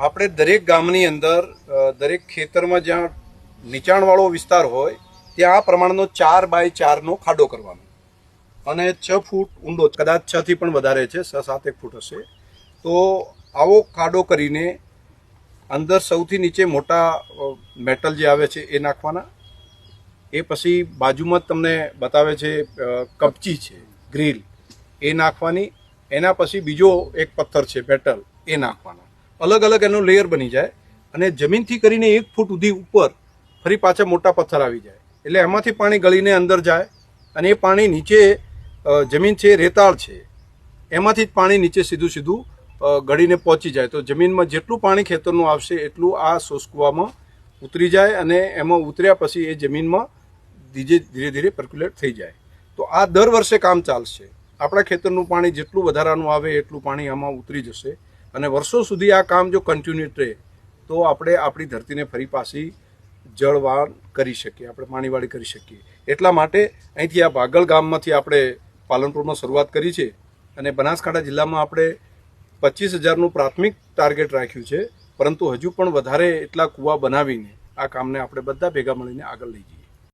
આપણે દરેક ગામની અંદર દરેક ખેતરમાં જ્યાં નીચાણવાળો વિસ્તાર હોય, ત્યાં આ પ્રમાણનો ચાર બાય ચારનો ખાડો કરવાનો. અને છ ફૂટ ઊંડો, કદાચ છ થી પણ વધારે છે, છ સાત એક ફૂટ હશે. તો આવો ખાડો કરીને અંદર સૌથી નીચે મોટા મેટલ જે આવે છે એ નાખવાના. એ પછી બાજુમાં તમને બતાવે છે કપચી છે, ગ્રીલ. એ નાખવાની. એના પછી બીજો એક પથ્થર છે, મેટલ. એ નાખવાના. અલગ અલગ એનું લેયર બની જાય અને જમીનથી કરીને એક ફૂટ સુધી ઉપર ફરી પાછા મોટા પથ્થર આવી જાય. એટલે એમાંથી પાણી ગળીને અંદર જાય અને એ પાણી નીચે જમીન છે, રેતાળ છે. એમાંથી જ પાણી નીચે સીધું સીધું ગળીને પહોંચી જાય. તો જમીનમાં જેટલું પાણી ખેતરનું આવશે, એટલું આ સોસકુવામાં ઉતરી જાય અને એમાં ઉતર્યા પછી એ જમીનમાં ધીરે ધીરે ધીરે પર્ક્યુલેટ થઈ જાય. તો આ દર વર્ષે કામ ચાલશે. આપણા ખેતરનું પાણી જેટલું વધારાનું આવે, એટલું પાણી આમાં ઉતરી જશે. અને વર્ષો સુધી આ કામ જો કન્ટિન્યુ રહે, તો આપણે આપણી ધરતીને ફરી પાછી જળવાન કરી શકીએ, આપણે પાણીવાળી કરી શકીએ. એટલા માટે અહીંથી આ ભાગલ ગામમાંથી આપણે પાલનપુરમાં શરૂઆત કરી છે અને બનાસકાંઠા જિલ્લામાં આપણે પચીસ હજારનું પ્રાથમિક ટાર્ગેટ રાખ્યું છે, પરંતુ હજુ પણ વધારે એટલા કૂવા બનાવીને આ કામને આપણે બધા ભેગા મળીને આગળ લઈ જઈએ.